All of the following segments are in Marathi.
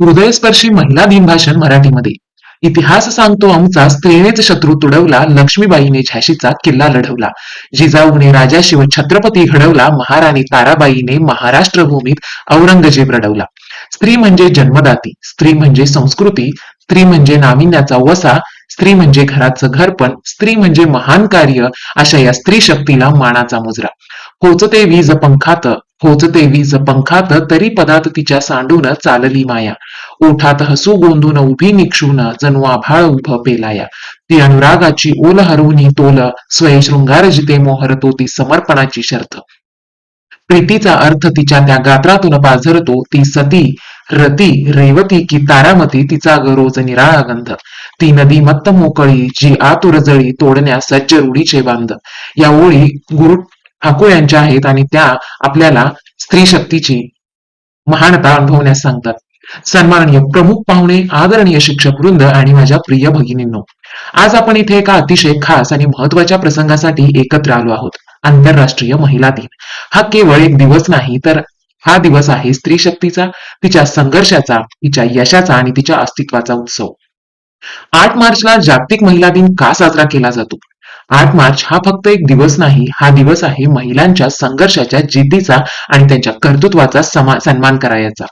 हृदयस्पर्शी महिला दिन भाषण मराठीमध्ये. इतिहास सांगतो आमचा स्त्रीनेच शत्रू तुडवला लक्ष्मीबाईने झाशीचा किल्ला लढवला. जिजाऊने राजा शिव छत्रपती घडवला महाराणी ताराबाईने महाराष्ट्र भूमीत औरंगजेब रडवला. स्त्री म्हणजे जन्मदाती स्त्री म्हणजे संस्कृती स्त्री म्हणजे नाविन्याचा वसा स्त्री म्हणजे घराचं घरपण स्त्री म्हणजे महान कार्य अशा या स्त्री शक्तीला मानाचा मुजरा. होचते वीज पंखात होचते वीज पंखात तरी पदात तिच्या सांडून चालली माया. ओठात हसू गोंदून उभी निक्षून जणू आभाळ उभ पेलाया. ती अनुरागाची ओल हरवून तोल स्वय शृंगार जिते मोहरतो ती समर्पणाची शर्थ. प्रीतीचा अर्थ तिच्या त्या गात्रातून पाझरतो ती सती रती रेवती की तारामती तिचा ग रोज निराळा गंध ती नदी मत्त मोकळी जी आतुरजळी तोडण्यास सज्ज रूढीचे बांध. या ओळी गुरु ठाकूर यांच्या आहेत आणि त्या आपल्याला स्त्री शक्तीची महानता अनुभवण्यास सांगतात. सन्माननीय प्रमुख पाहुणे आदरणीय शिक्षक वृंद आणि माझ्या प्रिय भगिनींनो आज आपण इथे एका अतिशय खास आणि महत्त्वाच्या प्रसंगासाठी एकत्र आलो आहोत. आंतरराष्ट्रीय महिला दिन. हा केवळ एक दिवस नाही तर हा दिवस आहे स्त्री शक्तीचा तिच्या संघर्षाचा तिच्या यशाचा आणि तिच्या अस्तित्वाचा उत्सव. आठ मार्चला जागतिक महिला दिन का साजरा केला जातो? आठ मार्च हा फक्त एक दिवस नाही हा दिवस आहे महिलांच्या संघर्षाच्या जिद्दीचा आणि त्यांच्या कर्तृत्वाचा सन्मान करायचा.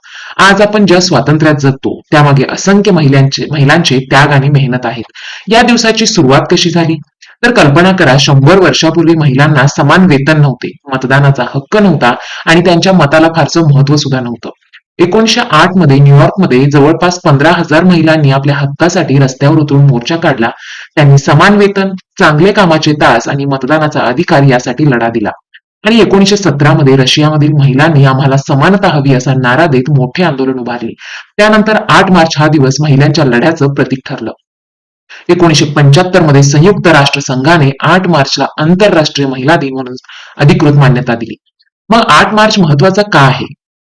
आज आपण ज्या स्वातंत्र्यात जगतो त्यामागे असंख्य महिलांचे महिलांचे त्याग आणि मेहनत आहेत. या दिवसाची सुरुवात कशी झाली? तर कल्पना करा शंभर वर्षापूर्वी महिलांना समान वेतन नव्हते मतदानाचा हक्क नव्हता आणि त्यांच्या मताला फारसं महत्त्व सुद्धा नव्हतं. एकोणीशे आठमध्ये न्यूयॉर्कमध्ये जवळपास पंधरा हजार महिलांनी आपल्या हक्कासाठी रस्त्यावर उतरून मोर्चा काढला. त्यांनी समान वेतन चांगले कामाचे तास आणि मतदानाचा अधिकार यासाठी लढा दिला. आणि एकोणीशे सतरा मध्ये रशियामधील महिलांनी आम्हाला समानता हवी असा नारा देत मोठे आंदोलन उभारले. त्यानंतर आठ मार्च हा दिवस महिलांच्या लढ्याचं प्रतीक ठरलं. एकोणीशे पंच्याहत्तरमध्ये संयुक्त राष्ट्र संघाने आठ मार्चला आंतरराष्ट्रीय महिला दिन म्हणून अधिकृत मान्यता दिली. मग आठ मार्च महत्त्वाचा का आहे?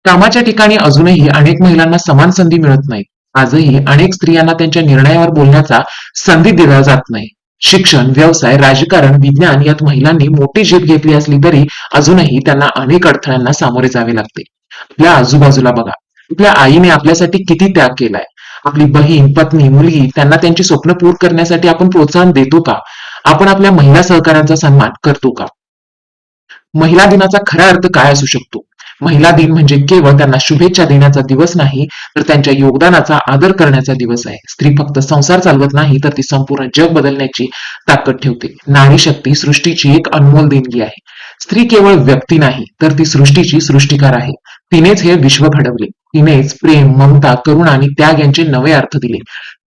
कामाच्या ठिकाणी अजूनही अनेक महिलांना समान संधी मिळत नाही. आजही अनेक स्त्रियांना त्यांच्या निर्णयावर बोलण्याचा संधी दिला जात नाही. शिक्षण व्यवसाय राजकारण विज्ञान यात महिलांनी मोठी झेप घेतली असली तरी अजूनही त्यांना अनेक अडथळ्यांना सामोरे जावे लागते. आपल्या आजूबाजूला बघा. आपल्या आईने आपल्यासाठी किती त्याग केलाय. आपली बहीण पत्नी मुलगी त्यांना त्यांची स्वप्न पूर्ण करण्यासाठी आपण प्रोत्साहन देतो का? आपण आपल्या महिला सहकाऱ्यांचा सन्मान करतो का? महिला दिनाचा खरा अर्थ काय असू शकतो? महिला दिन म्हणजे केवळ त्यांना शुभेच्छा देण्याचा दिवस नाही तर त्यांच्या योगदानाचा आदर करण्याचा दिवस आहे. स्त्री फक्त संसार चालवत नाही तर ती संपूर्ण जग बदलण्याची ताकद ठेवते. नारी शक्ती सृष्टीची एक अनमोल देणगी आहे. स्त्री केवळ व्यक्ती नाही तर ती सृष्टीची सृष्टिकार आहे. तिनेच हे विश्व घडवले. तिनेच प्रेम ममता करुणा आणि त्याग यांचे नवे अर्थ दिले.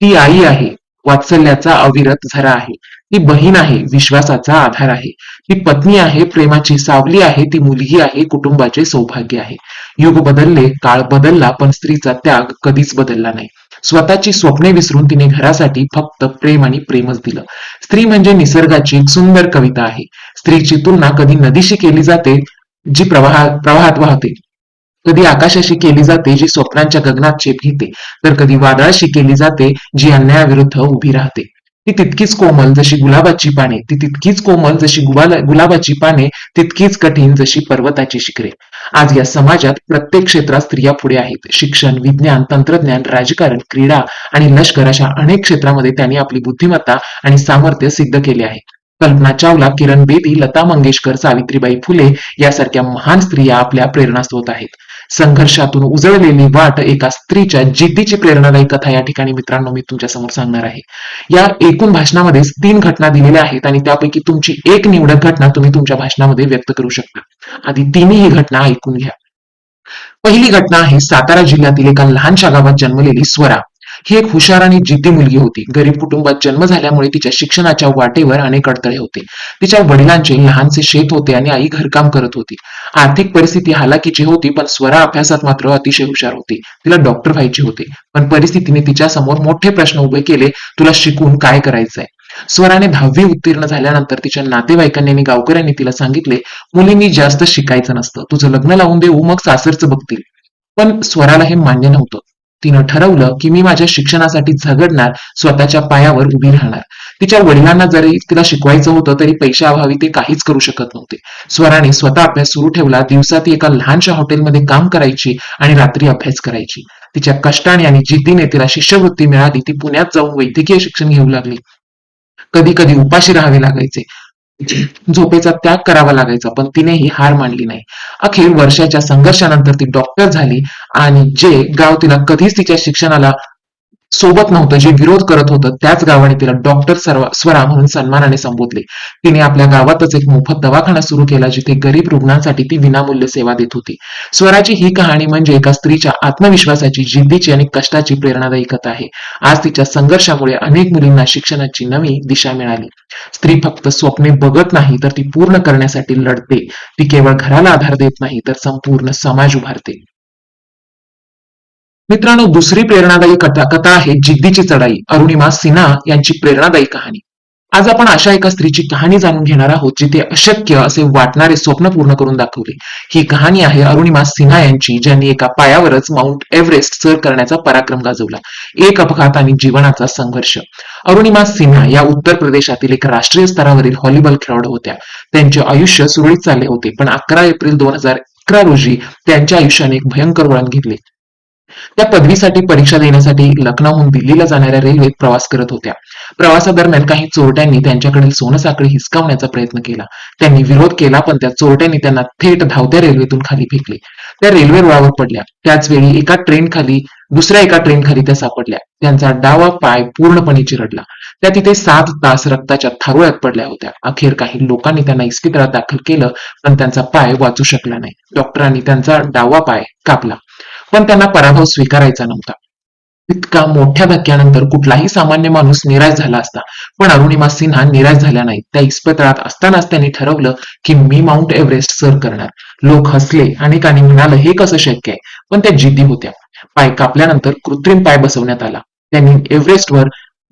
ती आई आहे. वात्सल्याचा अविरत झरा आहे. ती बहीण आहे विश्वासाचा आधार आहे. ती पत्नी आहे प्रेमाची सावली आहे ती मुलगी आहे कुटुंबाचे सौभाग्य आहे. युग बदलले काळ बदलला पण स्त्रीचा त्याग कधीच बदलला नाही. स्वतःची स्वप्ने विसरून तिने घरासाठी फक्त प्रेम आणि प्रेमच दिलं. स्त्री म्हणजे निसर्गाची एक सुंदर कविता आहे. स्त्रीची तुलना कधी नदीशी केली जाते जी प्रवाह प्रवाहात वाहते. कधी आकाशाशी केली जाते जी स्वप्नांच्या गगनात चेप घेते. तर कधी वादळाशी केली जाते जी अन्यायाविरुद्ध उभी राहते. ती तितकीच कोमल जशी गुलाबाची पाने ती तितकीच कोमल जशी गुलाबाची पाने तितकीच कठीण जशी पर्वताची शिखरे. आज या समाजात प्रत्येक क्षेत्रात स्त्रिया पुढे आहेत. शिक्षण विज्ञान तंत्रज्ञान राजकारण क्रीडा आणि लष्कर अशा अनेक क्षेत्रामध्ये त्यांनी आपली बुद्धिमत्ता आणि सामर्थ्य सिद्ध केले आहे. कल्पना चावला किरण बेदी लता मंगेशकर सावित्रीबाई फुले यासारख्या महान स्त्रिया आपल्या प्रेरणास्त्रोत आहेत. संघर्षातून उजळलेली वाट एका स्त्रीच्या जिद्दीची प्रेरणादायी कथा या ठिकाणी मित्रांनो मी तुमच्यासमोर सांगणार आहे. या एकूण भाषणामध्ये तीन घटना दिलेल्या आहेत आणि त्यापैकी तुमची एक निवडक घटना तुम्ही तुमच्या भाषणामध्ये व्यक्त करू शकता. आधी तिन्ही घटना ऐकून घ्या. पहिली घटना आहे सातारा जिल्ह्यातील एका लहानशा गावात जन्मलेली स्वरा. ही एक हुशार आणि जिद्दी मुलगी होती. गरीब कुटुंबात जन्म झाल्यामुळे तिच्या शिक्षणाच्या वाटेवर अनेक अडथळे होते. तिच्या वडिलांचे लहानसे शेत होते आणि आई घरकाम करत होती. आर्थिक परिस्थिती हालाकीची होती पण स्वरा अभ्यासात मात्र अतिशय हुशार होती. तिला डॉक्टर व्हायचे होते. पण परिस्थितीने तिच्या समोर मोठे प्रश्न उभे केले तुला शिकून काय करायचंय? स्वराने दहावी उत्तीर्ण झाल्यानंतर तिच्या नातेवाईकांनी आणि गावकऱ्यांनी तिला सांगितले मुलींनी जास्त शिकायचं नसतं. तुझं लग्न लावून देऊ मग सासरचं बघतील. पण स्वराला हे मान्य नव्हतं. तिनं ठरवलं की मी माझ्या शिक्षणासाठी झगडणार स्वतःच्या पायावर उभी राहणार. तिच्या वडिलांना जरी तिला शिकवायचं होतं तरी पैशाअभावी ते काहीच करू शकत नव्हते. स्वराने स्वतः अभ्यास सुरू ठेवला दिवसा ती एका लहानशा हॉटेलमध्ये काम करायची आणि रात्री अभ्यास करायची. तिच्या कष्टाने आणि जिद्दीने तिला शिष्यवृत्ती मिळाली ती पुण्यात जाऊन वैद्यकीय शिक्षण घेऊ लागली. कधी कधी उपाशी राहावे लागायचे. झोपेचा त्याग करावा लागायचा पण तिनेही हार मानली नाही. अखेर वर्षाच्या संघर्षानंतर ती डॉक्टर झाली आणि जे गाव तिला कधीच तिच्या शिक्षणाला सोबत नव्हतं जे विरोध करत होतं त्याच गावाने तिला डॉक्टर स्वरा म्हणून सन्मानाने संबोधले. तिने आपल्या गावातच एक मोफत दवाखाना सुरू केला जिथे गरीब रुग्णांसाठी ती विनामूल्य सेवा देत होती. स्वराची ही कहाणी म्हणजे एका स्त्रीच्या आत्मविश्वासाची जिद्दीची आणि कष्टाची प्रेरणादायी कथा आहे. आज तिच्या संघर्षामुळे अनेक मुलींना शिक्षणाची नवी दिशा मिळाली. स्त्री फक्त स्वप्ने बघत नाही तर ती पूर्ण करण्यासाठी लढते. ती केवळ घराला आधार देत नाही तर संपूर्ण समाज उभारते. मित्रांनो दुसरी प्रेरणादायी कथा कथा आहे जिद्दीची चढाई अरुणिमा सिन्हा यांची प्रेरणादायी कहाणी. आज आपण अशा एका स्त्रीची कहाणी जाणून घेणार आहोत जिथे अशक्य असे वाटणारे स्वप्न पूर्ण करून दाखवले. ही कहाणी आहे अरुणिमा सिन्हा यांची ज्यांनी एका पायावरच माउंट एव्हरेस्ट सर करण्याचा पराक्रम गाजवला. एक अपघात आणि जीवनाचा संघर्ष. अरुणिमा सिन्हा या उत्तर प्रदेशातील एक राष्ट्रीय स्तरावरील व्हॉलीबॉल खेळाडू होत्या. त्यांचे आयुष्य सुरळीत चालले होते पण अकरा एप्रिल दोन हजार अकरा रोजी त्यांच्या आयुष्याने एक भयंकर वळण घेतले. त्या पदवीसाठी परीक्षा देण्यासाठी लखनौहून दिल्लीला जाणाऱ्या रेल्वेत प्रवास करत होत्या. प्रवासादरम्यान काही चोरट्यांनी त्यांच्याकडील सोनसाखळी हिसकावण्याचा प्रयत्न केला. त्यांनी विरोध केला पण त्या चोरट्यांनी त्यांना थेट धावत्या रेल्वेतून खाली फेकले. त्या रेल्वे रुळावर पडल्या. त्याच वेळी एका ट्रेन खाली दुसऱ्या एका ट्रेन खाली त्या सापडल्या. त्यांचा डावा पाय पूर्णपणे चिरडला. त्या तिथे सात तास रक्ताच्या थारोळ्यात पडल्या होत्या. अखेर काही लोकांनी त्यांना इस्पितळात दाखल केलं पण त्यांचा पाय वाचू शकला नाही. डॉक्टरांनी त्यांचा डावा पाय कापला. पण त्यांना पराभव स्वीकारायचा नव्हता. इतका मोठ्या धक्क्यानंतर कुठलाही सामान्य माणूस निराश झाला असता. पण अरुणिमा सिन्हा निराश झाल्या नाहीत. त्या इस्पितळात असतानाच त्यांनी ठरवलं की मी माउंट एव्हरेस्ट सर करणार. लोक हसले अनेकांनी म्हणालं हे कसं शक्य आहे? पण त्या जिद्दी होत्या. पाय कापल्यानंतर कृत्रिम पाय बसवण्यात आला. त्यांनी एव्हरेस्टवर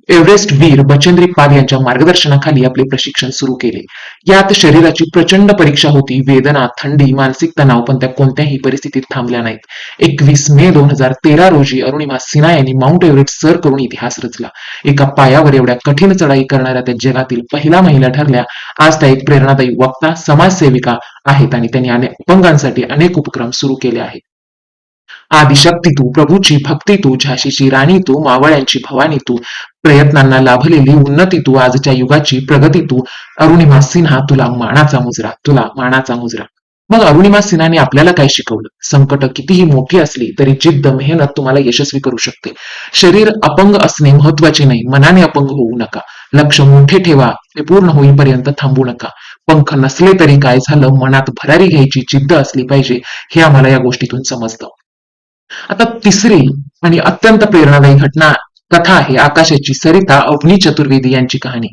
एव्हरेस्ट वीर बचेंद्री पाल यांच्या मार्गदर्शनाखाली आपले प्रशिक्षण सुरू केले. यात शरीराची प्रचंड परीक्षा होती. वेदना थंडी मानसिक तणाव पण त्या कोणत्याही परिस्थितीत थांबल्या नाहीत. एकवीस मे दोन हजार तेरा रोजी अरुणिमा सिन्हा यांनी माउंट एव्हरेस्ट सर करून इतिहास रचला. एका पायावर एवढ्या कठीण चढाई करणाऱ्या त्या जगातील पहिला महिला ठरल्या. आज त्या एक प्रेरणादायी वक्ता समाजसेविका आहेत आणि त्यांनी अनेक अपंगांसाठी अनेक उपक्रम सुरू केले आहेत. आदिशक्ती तू प्रभूची भक्ती तू झाशीची राणी तू मावळ्यांची भवानी तू प्रयत्नांना लाभलेली उन्नती तू आजच्या युगाची प्रगती तू अरुणिमा सिन्हा तुला मानाचा मुजरा तुला मानाचा मुजरा. मग अरुणिमा सिन्हाने आपल्याला काय शिकवलं? संकट कितीही मोठी असली तरी जिद्द मेहनत तुम्हाला यशस्वी करू शकते. शरीर अपंग असणे महत्त्वाचे नाही मनाने अपंग होऊ नका. लक्ष मोठे ठेवा ते पूर्ण होईपर्यंत थांबू नका. पंख नसले तरी काय झालं? मनात भरारी घ्यायची जिद्द असली पाहिजे हे आम्हाला या गोष्टीतून समजतं. आता तिसरी आणि अत्यंत प्रेरणादायी घटना कथा आहे आकाशाची सरिता अवनी चतुर्वेदी यांची कहाणी.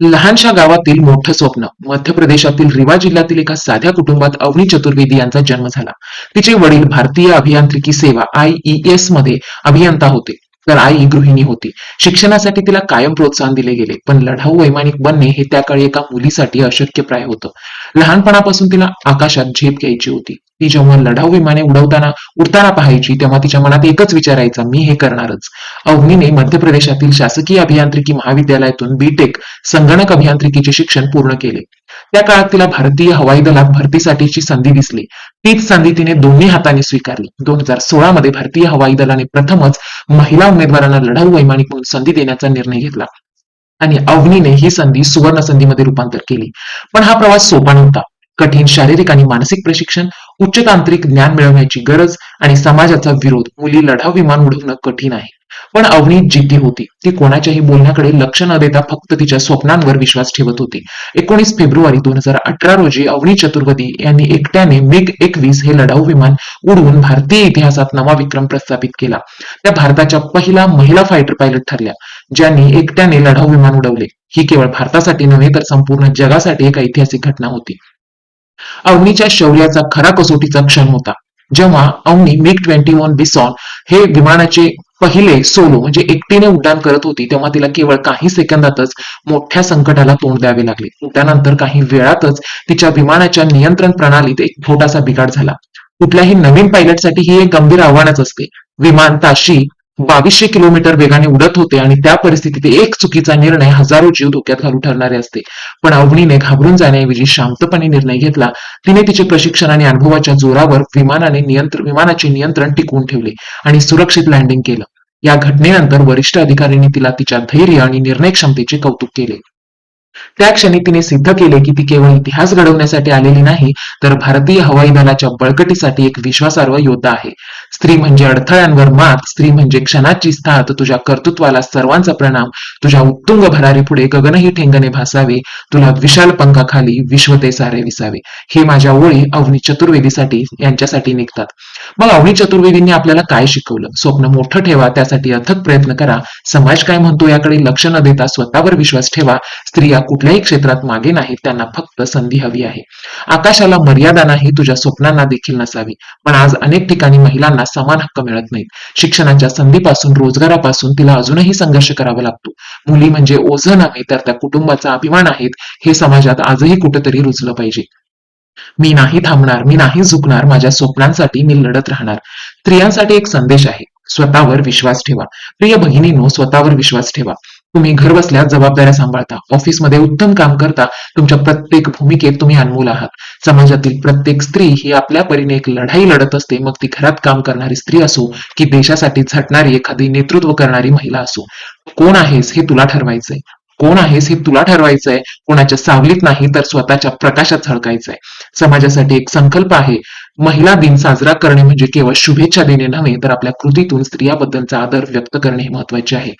लहानशा गावातील मोठं स्वप्न मध्य प्रदेशातील रिवा जिल्ह्यातील एका साध्या कुटुंबात अवनी चतुर्वेदी यांचा जन्म झाला. तिचे वडील भारतीय अभियांत्रिकी सेवा आयईएसमध्ये अभियंता होते. तर आई गृहिणी होती. शिक्षणासाठी तिला कायम प्रोत्साहन दिले गेले पण लढाऊ वैमानिक बनणे हे त्या काळी एका मुलीसाठी अशक्यप्राय होतं. लहानपणापासून तिला आकाशात झेप घ्यायची होती. ती जेव्हा लढाऊ विमाने उडवताना उडताना पाहायची तेव्हा तिच्या मनात एकच विचारायचा मी हे करणारच. अवनीने मध्य प्रदेशातील शासकीय अभियांत्रिकी महाविद्यालयातून बीटेक संगणक अभियांत्रिकीचे शिक्षण पूर्ण केले. त्या काळात तिला भारतीय हवाई दलात भरतीसाठीची संधी दिसली. तीच संधी तिने दोन्ही हाताने स्वीकारली. दोन हजार सोळा मध्ये भारतीय हवाई दलाने प्रथमच महिला उमेदवारांना लढाऊ वैमानिक म्हणून संधी देण्याचा निर्णय घेतला. आणि अवनीने ही संधी सुवर्ण संधीमध्ये रूपांतर केली. पण हा प्रवास सोपा नव्हता. कठीण शारीरिक आणि मानसिक प्रशिक्षण उच्च तांत्रिक ज्ञान मिळवण्याची गरज आणि समाजाचा विरोध मुली लढाऊ विमान उडवणं कठीण आहे. पण अवनी जिद्दी होती. ती कोणाच्याही बोलण्याकडे लक्ष न देता फक्त तिच्या स्वप्नांवर विश्वास ठेवत होती. एकोणीस फेब्रुवारी दोन हजार अठरा रोजी अवनी चतुर्वेदी यांनी एकट्याने मिग एकवीस हे लढाऊ विमान उडवून भारतीय इतिहासात नवा विक्रम प्रस्थापित केला. त्या भारताच्या पहिला महिला फायटर पायलट ठरल्या ज्यांनी एकट्याने लढाऊ विमान उडवले. ही केवळ भारतासाठी नव्हे तर संपूर्ण जगासाठी एक ऐतिहासिक घटना होती. अवनीच्या शौर्याचा खरा कसोटीचा क्षण होता. जेव्हा Avani MiG twenty one Bison हे विमानाचे पहिले सोलो म्हणजे एकटीने उड्डाण करत होती तेव्हा तिला केवळ काही सेकंदातच मोठ्या संकटाला तोंड द्यावे लागले. त्यानंतर काही वेळातच तिच्या विमानाच्या नियंत्रण प्रणालीत एक छोटासा बिघाड झाला. कुठल्याही नवीन पायलटसाठी ही एक गंभीर आव्हानच असते. विमान ताशी बावीसशे किलोमीटर वेगाने उडत होते आणि त्या परिस्थितीत एक चुकीचा निर्णय हजारो जीव धोक्यात घालू ठरणारे असते. पण अवनीने घाबरून जाण्याऐवजी शांतपणे निर्णय घेतला तिने तिचे प्रशिक्षण आणि अनुभवाच्या जोरावर विमानाने नियंत्रण विमानाचे नियंत्रण टिकवून ठेवले आणि सुरक्षित लँडिंग केलं. या घटनेनंतर वरिष्ठ अधिकाऱ्यांनी तिला तिच्या धैर्य आणि निर्णय क्षमतेचे कौतुक केले. त्या क्षणी तिने सिद्ध केले की ती केवळ इतिहास घडवण्यासाठी आलेली नाही तर भारतीय हवाई दलाच्या बळकटीसाठी एक विश्वासार्ह योद्धा आहे. स्त्री म्हणजे अडथळ्यांवर मात स्त्री म्हणजे क्षणाची स्थात तुझ्या कर्तृत्वाला सर्वांचा प्रणाम तुझ्या उत्तुंग भरारी पुढे गगनही ठेंगणे भासावे तुला विशाल पंखाखाली विश्व ते सारे विसावे. हे माझ्या ओळी अवनी चतुर्वेदीसाठी यांच्यासाठी निघतात. मग अवनी चतुर्वेदींनी आपल्याला काय शिकवलं? स्वप्न मोठं ठेवा त्यासाठी अथक प्रयत्न करा. समाज काय म्हणतो याकडे लक्ष न देता स्वतःवर विश्वास ठेवा. स्त्रिया कुठल्याही क्षेत्रात मागे नाहीत त्यांना फक्त संधी हवी आहे. आकाशाला मर्यादा नाही तुझ्या स्वप्नांना देखील नसावी. पण आज अनेक ठिकाणी महिलांना समान हक्क मिळत नाहीत. शिक्षणाच्या संधीपासून रोजगारापासून तिला अजूनही संघर्ष करावा लागतो. मुली म्हणजे ओझं नव्हे तर त्या कुटुंबाचा अभिमान आहेत हे समाजात आजही कुठेतरी रुजलं पाहिजे. मी नाही थांबणार मी नाही झुकणार माझ्या स्वप्नांसाठी मी लढत राहणार. स्त्रियांसाठी एक संदेश आहे स्वतःवर विश्वास ठेवा. प्रिय बहिणींनो स्वतःवर विश्वास ठेवा. तुम्ही घर बसल्या जबाबदाऱ्या सांभाळता ऑफिसमध्ये उत्तम काम करता तुमच्या प्रत्येक भूमिकेत तुम्ही अनमोल आहात. समाजातील प्रत्येक स्त्री ही आपल्या परीने एक लढाई लढत असते मग ती घरात काम करणारी स्त्री असो की देशासाठी झटणारी एखादी नेतृत्व करणारी महिला असो. कोण आहेस हे तुला ठरवायचंय. कोण आहेस हे तुला ठरवायचंय. कोणाच्या सावलीत नाही तर स्वतःच्या प्रकाशात झळकायचंय. समाजासाठी एक संकल्प आहे महिला दिन साजरा करणे म्हणजे केवळ शुभेच्छा देणे नव्हे तर आपल्या कृतीतून स्त्रियाबद्दलचा आदर व्यक्त करणे हे महत्त्वाचे आहे.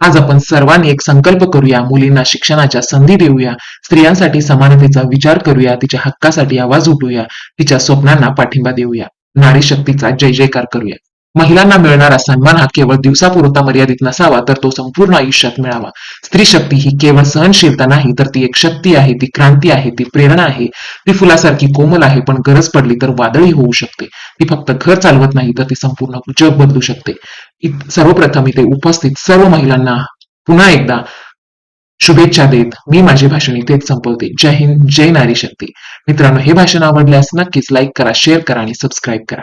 आज आपण सर्वांनी एक संकल्प करूया मुलींना शिक्षणाच्या संधी देऊया स्त्रियांसाठी समानतेचा विचार करूया तिच्या हक्कासाठी आवाज उठूया तिच्या स्वप्नांना पाठिंबा देऊया. नारी शक्तीचा जय जयकार करूया. महिलांना मिळणारा सन्मान हा केवळ दिवसापुरता मर्यादित नसावा तर तो संपूर्ण आयुष्यात मिळावा. स्त्री शक्ती ही केवळ सहनशीलता नाही तर ती एक शक्ती आहे ती क्रांती आहे ती प्रेरणा आहे. ती फुलासारखी कोमल आहे पण गरज पडली तर वादळी होऊ शकते. ती फक्त घर चालवत नाही तर ती संपूर्ण जग बदलू शकते. सर्वप्रथम इथे उपस्थित सर्व महिलांना पुन्हा एकदा शुभेच्छा देत मी माझी भाषण इथेच संपवते. जय हिंद जय नारी शक्ती. मित्रांनो हे भाषण आवडल्यास नक्कीच लाईक करा शेअर करा आणि सबस्क्राईब करा.